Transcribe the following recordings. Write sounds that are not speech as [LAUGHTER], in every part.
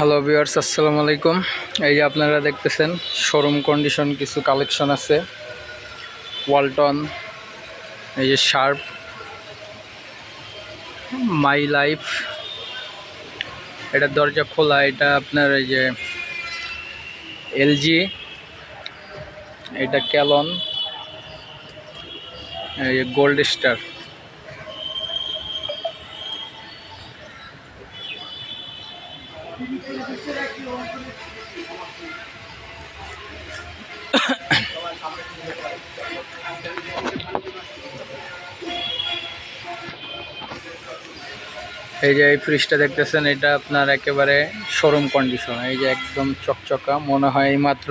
Hello viewers আসসালামু আলাইকুম। এই যে আপনারা দেখতেছেন শোরুম কন্ডিশন কিছু কালেকশন আছে। ওয়ালটন এই যে শার্প মাই লাইফ এটা দরজা খোলা, এটা আপনার এই যে এলজি এটা ক্যালন এই গোল্ড স্টার [COUGHS] এই যে এই ফ্রিজটা দেখতেছেন, এটা আপনার একেবারে শোরুম কন্ডিশন এই যে একদম চকচকা, মনে হয় এই মাত্র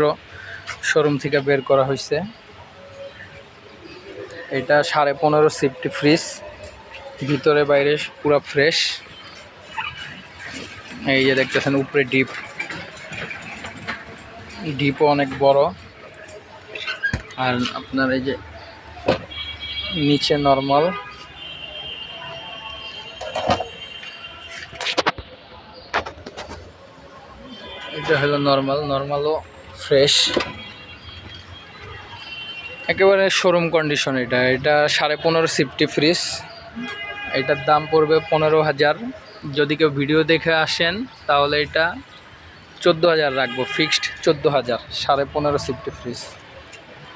শোরুম থেকে বের করা হয়েছে এটা সাড়ে পনেরো সিফটি ফ্রিজ ভিতরে বাইরে পুরো ফ্রেশ এই যে দেখতেছেন উপরে ডিপ। ডিপও অনেক বড়। আর আপনার এই যে নিচে নর্মাল। এটা হলো নর্মাল, নর্মালও ফ্রেশ। একেবারে শোরুম কন্ডিশন এটা। এটা সাড়ে পনেরো সিফটি ফ্রিজ। এটার দাম পড়বে পনেরো হাজার। যদি কেউ ভিডিও দেখে আসেন, তাহলে এটা চোদ্দ হাজার রাখব ফিক্সড চোদ্দ হাজার, সাড়ে পনেরো সিফটি ফ্রিজ,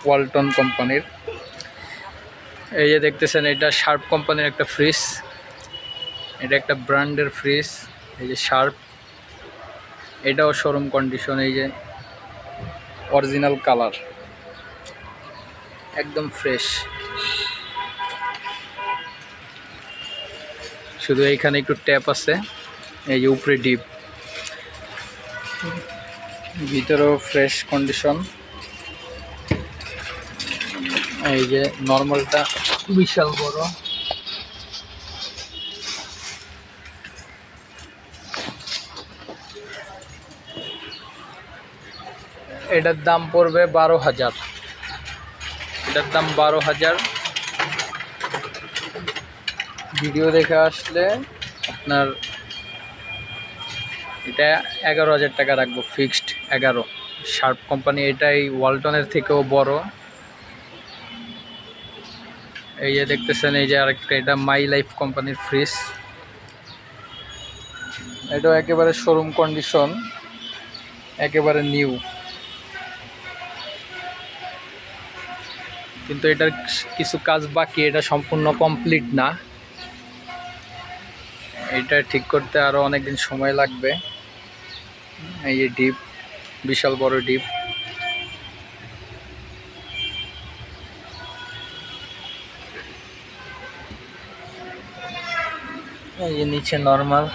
ওয়ালটন কোম্পানির। এই যে দেখতেছেন, এটা শার্প কোম্পানির একটা ফ্রিজ, এটা একটা ব্র্যান্ডের ফ্রিজ, এই যে শার্প। এটাও শোরুম কন্ডিশন এই যে অরিজিনাল কালার একদম ফ্রেশ শুধু এইখানে একটু ট্যাপ আছে, এই যে উপরে ডিপ। ভিতরেও ফ্রেশ কন্ডিশন। এই যে নর্মালটা বিশাল বড়। এটার দাম পড়বে বারো হাজার। এটার দাম বারো হাজার। ভিডিও দেখে আসলে আপনার এটা এগারো হাজার টাকা রাখব ফিক্সড এগারো। শার্প কোম্পানি এটাই ওয়ালটনের থেকেও বড়। এই যে দেখতেছেন, এই যে আরেকটা, এটা মাই লাইফ কোম্পানির ফ্রিজ এটাও একেবারে শোরুম কন্ডিশন একেবারে নিউ কিন্তু এটার কিছু কাজ বাকি, এটা সম্পূর্ণ কমপ্লিট না। এটা ঠিক করতে আরও অনেক দিন সময় লাগবে। এই যে ডিপ, বিশাল বড় ডিপ। এই যে নিচে নর্মাল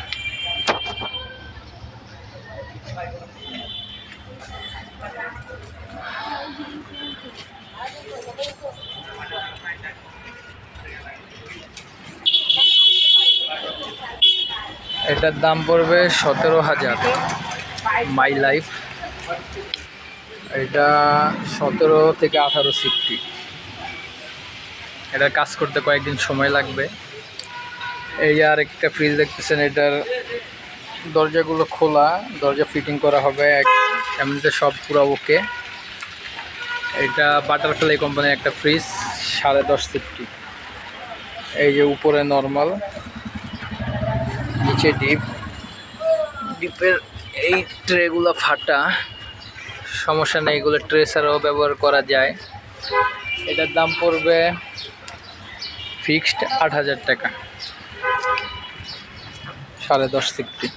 এটার দাম পড়বে সতেরো হাজার। মাই লাইফ এটা সতেরো থেকে আঠারো সিফটি এটার কাজ করতে কয়েকদিন সময় লাগবে। এই আর একটা ফ্রিজ দেখতেছেন, এটার দরজাগুলো খোলা, দরজা ফিটিং করা হবে এমনিতে সব পুরো ওকে। এটা বাটারফ্লাই কোম্পানির একটা ফ্রিজ, সাড়ে দশ সিফটি এই যে উপরে নর্মাল নিচে ডিপ ডিপের এই ট্রেগুলো ফাটা। সমস্যা নেই, এগুলো ট্রে ছাড়াও ব্যবহার করা যায়। এটার দাম পড়বে ফিক্সড আট হাজার টাকা। সাড়ে দশ সিফটি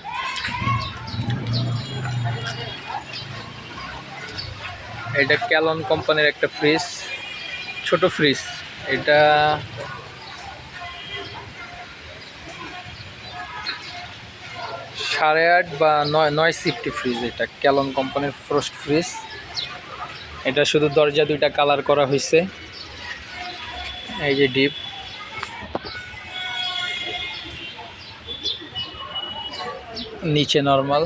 এটা ক্যালন কোম্পানির একটা ফ্রিজ ছোট ফ্রিজ এটা সাড়ে আট বা নয় নয় সিফটি ফ্রিজ এটা ক্যালন কোম্পানির ফ্রোস্ট ফ্রিজ এটা শুধু দরজা দুইটা কালার করা হয়েছে এই যে ডিপ নিচে নর্মাল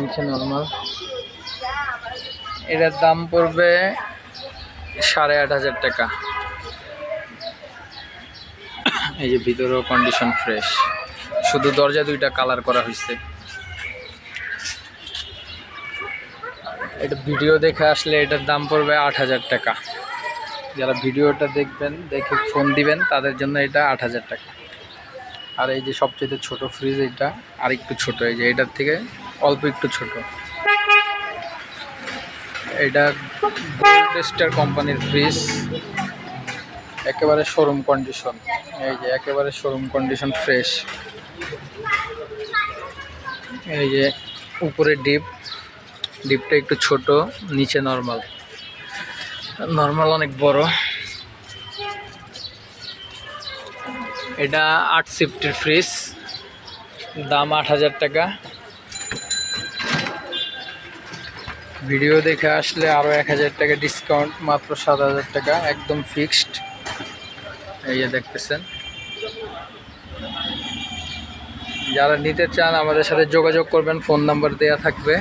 নিচে নর্মাল এটার দাম পড়বে সাড়ে আট হাজার টাকা। এই যে ভিতরেও কন্ডিশন ফ্রেশ শুধু দরজা দুইটা কালার করা হয়েছে এটা ভিডিও দেখে আসলে এটার দাম পড়বে আট হাজার টাকা। যারা ভিডিওটা দেখবেন, দেখে ফোন দিবেন, তাদের জন্য এটা আট হাজার টাকা। আর এই যে সবচেয়ে ছোট ফ্রিজ এটা আর একটু ছোট, এই যে এটার থেকে অল্প একটু ছোট। এটা গোল্ড স্টার কোম্পানির ফ্রিজ একেবারে শোরুম কন্ডিশন এই যে একেবারে শোরুম কন্ডিশন ফ্রেশ এই যে উপরে ডিপ ডিপটা একটু ছোট, নিচে নর্মাল নর্মাল অনেক বড়। এটা আট সিফটির ফ্রিজ দাম আট হাজার টাকা। ভিডিও দেখে আসলে আরও এক হাজার টাকা ডিসকাউন্ট মাত্র সাত হাজার টাকা, একদম ফিক্সড এই যে দেখতেছেন। যারা নিতে চান, আমাদের সাথে যোগাযোগ করবেন, ফোন নাম্বার দেয়া থাকবে।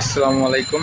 আসসালামু আলাইকুম।